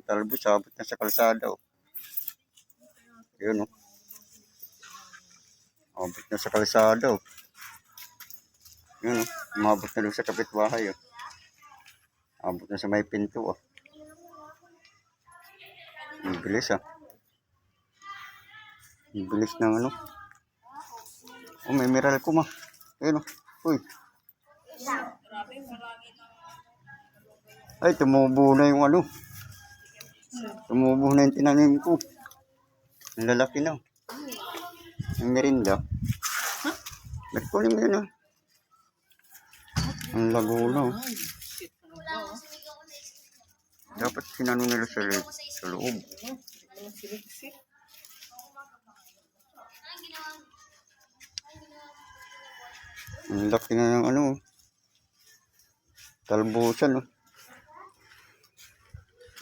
Yung talbos, abot na sa kalsada. Oh. Yun, oh. Abot na sa kalsada. Oh. Yun, oh. Umabot na doon sa kapitbahay. Oh. Abot na sa may pinto. Oh. Ang bilis, ah. Ang bilis ano. Oh, may mineral ko, ma. Ayun, oh. Uy. Ay, tumubo na yung ano. Tumubo na yung tinanim ko. Ang lalaki na. Ang merinda. Ba't kunin mo yun ah? Ang na. oh. Dapat sinano nila sa, sa loob. Ang laki na ng ano. oh. Talbusan oh.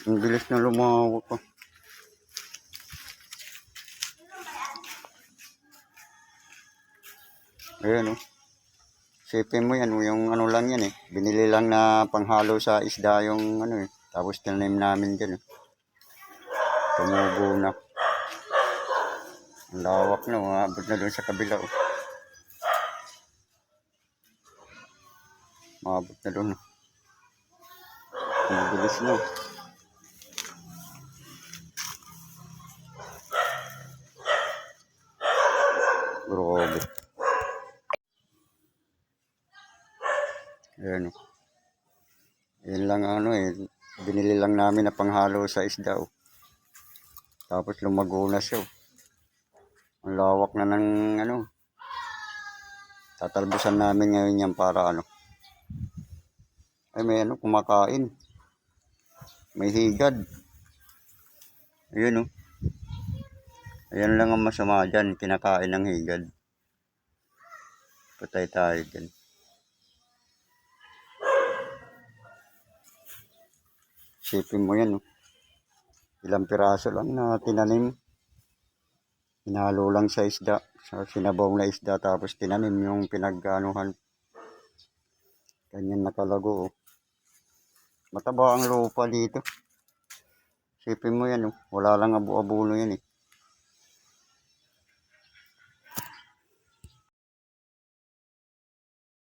Ang bilis na lumawak pa. Ayan oh. Sipin mo yan, oh, yung ano lang yan eh. Binili lang na panghalo sa isda yung ano eh. Tapos tinanim namin dyan eh. Tumubo na. Ang lawak na, umabot na doon sa kabila oh. Umabot na doon. oh. Ang bilis na. oh. Grabe. Ayan o. Yan lang ano eh. Binili lang namin na panghalo sa isda o. Tapos lumago na siya o. Ang lawak na ng ano. Tatalbusan namin ngayon yan para ano. Ay may ano kumakain. May higad. Ayun o. Ayan lang ang masama dyan. Kinakain ng higad. Patay tayo dyan. Sipin mo yan, oh. Ilang piraso lang na tinanim. Hinalo lang sa isda. Sa sinabaw na isda tapos tinanim yung pinagganuhan. Ganyan nakalago, oh. Mataba ang lupa dito. Sipin mo yan, oh. Wala lang abo-abuno yan, eh.